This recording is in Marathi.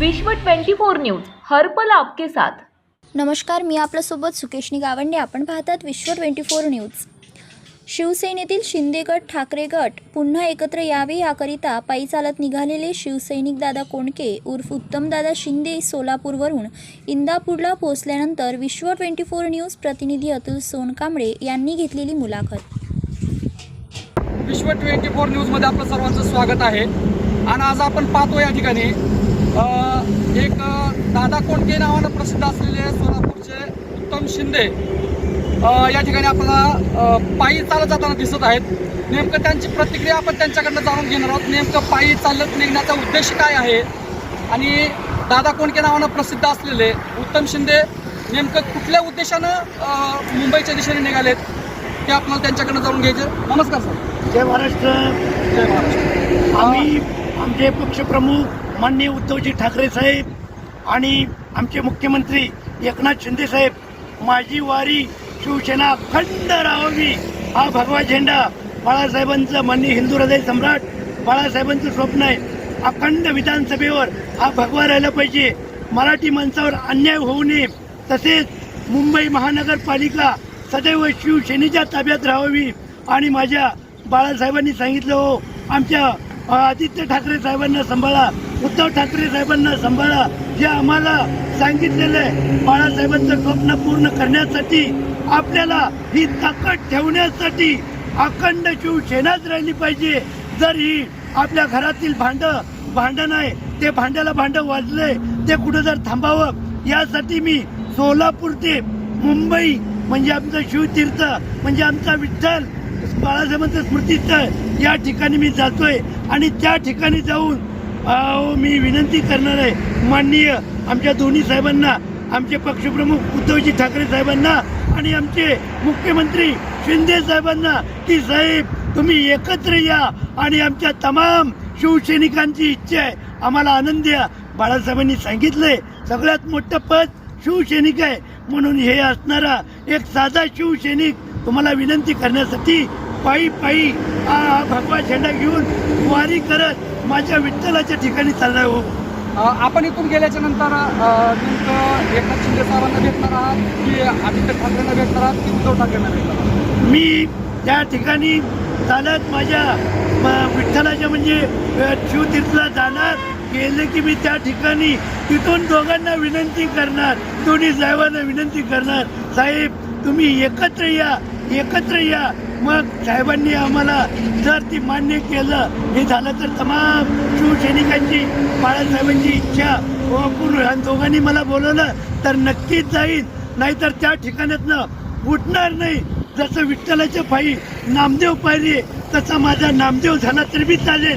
विश्व 24 न्यूज हर्पल आपके साथ. नमस्कार मी आपल्यासोबत सुकेशनी गावंडे. आपण पाहतात विश्व ट्वेंटी फोर न्यूज. शिवसेनेतील शिंदे गट ठाकरे गट पुन्हा एकत्र यावे याकरिता पायी चालत निघालेले शिवसैनिक दादा कोंडके उर्फ उत्तमदादा शिंदे सोलापूरवरून इंदापूरला पोहोचल्यानंतर विश्व ट्वेंटी फोर न्यूज प्रतिनिधी अतुल सोनकांबळे यांनी घेतलेली मुलाखत. विश्व ट्वेंटी फोर न्यूजमध्ये आपलं सर्वांचं स्वागत आहे. आणि आज आपण पाहतो या ठिकाणी एक दादा कोंडके नावानं प्रसिद्ध असलेले सोलापूरचे उत्तम शिंदे या ठिकाणी आपल्याला पायी चालत जाताना दिसत आहेत. नेमकं त्यांची प्रतिक्रिया आपण त्यांच्याकडनं जाणून घेणार आहोत. नेमकं पायी चालत निघण्याचा उद्देश काय आहे? आणि दादा कोंडके नावानं प्रसिद्ध असलेले उत्तम शिंदे नेमकं कुठल्या उद्देशानं मुंबईच्या दिशेने निघालेत ते आपल्याला त्यांच्याकडनं जाणून घ्यायचे नमस्कार सर. जय महाराष्ट्र. जय महाराष्ट्र. आम्ही आमचे पक्षप्रमुख माननीय उद्धवजी ठाकरे साहेब आणि आमचे मुख्यमंत्री एकनाथ शिंदे साहेब माझी वारी शिवसेना अखंड राहावी हा भगवा झेंडा बाळासाहेबांचं माननीय हिंदू हृदय सम्राट बाळासाहेबांचं स्वप्न आहे. अखंड विधानसभेवर हा भगवा राहिला पाहिजे. मराठी माणसावर अन्याय होऊ नये. तसेच मुंबई महानगरपालिका सदैव शिवसेनेच्या ताब्यात राहावी. आणि माझ्या बाळासाहेबांनी सांगितलं हो आमच्या आदित्य ठाकरे साहेबांना सांभाळा. उद्धव ठाकरे साहेबांना सांभाळा. जे आम्हाला सांगितलेलं आहे. बाळासाहेबांचं स्वप्न पूर्ण करण्यासाठी आपल्याला ही ताकद ठेवण्यासाठी अखंड शिवसेनाच राहिली पाहिजे. जर ही आपल्या घरातील भांड भांडण आहे ते भांड्याला भांड वाजले ते कुठं जर थांबावं यासाठी मी सोलापूर ते मुंबई म्हणजे आमचं शिवतीर्थ म्हणजे आमचा विठ्ठल बाळासाहेबांचं स्मृतीस्थळ या ठिकाणी मी जातोय. आणि त्या ठिकाणी जाऊन मी विनंती करणार आहे माननीय आमच्या दोन्ही साहेबांना आमचे पक्षप्रमुख उद्धवजी ठाकरे साहेबांना आणि आमचे मुख्यमंत्री शिंदे साहेबांना की साहेब तुम्ही एकत्र या आणि आमच्या तमाम शिवसैनिकांची इच्छा आहे. आम्हाला आनंद द्या. बाळासाहेबांनी सांगितलंय सगळ्यात मोठं पद शिवसैनिक आहे. म्हणून हे असणारा एक साधा शिवसैनिक तुम्हाला विनंती करण्यासाठी पायी पायी भगवा झेंडा घेऊन वारी करत माझ्या विठ्ठलाच्या ठिकाणी चालणार हो. आपण इथून गेल्याच्यानंतर नेमकं एकनाथ शिंदे साहेबांना भेटणार आहात की आदित्य ठाकरेंना भेटणार आहात की उद्धव ठाकरेंना भेटणार मी त्या ठिकाणी चालत माझ्या विठ्ठलाच्या म्हणजे शिवतीर्थला जाणार. गेले की मी त्या ठिकाणी तिथून दोघांना विनंती करणार दोन्ही साहेबांना विनंती करणार. साहेब तुम्ही एकत्र या. एकत्र या. मग साहेबांनी आम्हाला जर ती मान्य केलं हे झालं तर तमाम शिवसैनिकांची बाळासाहेबांची इच्छा पूर्ण ह्या दोघांनी मला बोलवलं तर नक्कीच जाईल. नाहीतर त्या ठिकाणातनं उठणार नाही. जसं विठ्ठलाच्या पायी नामदेव पाहिजे तसा माझा नामदेव झाला तरी बी चालेल.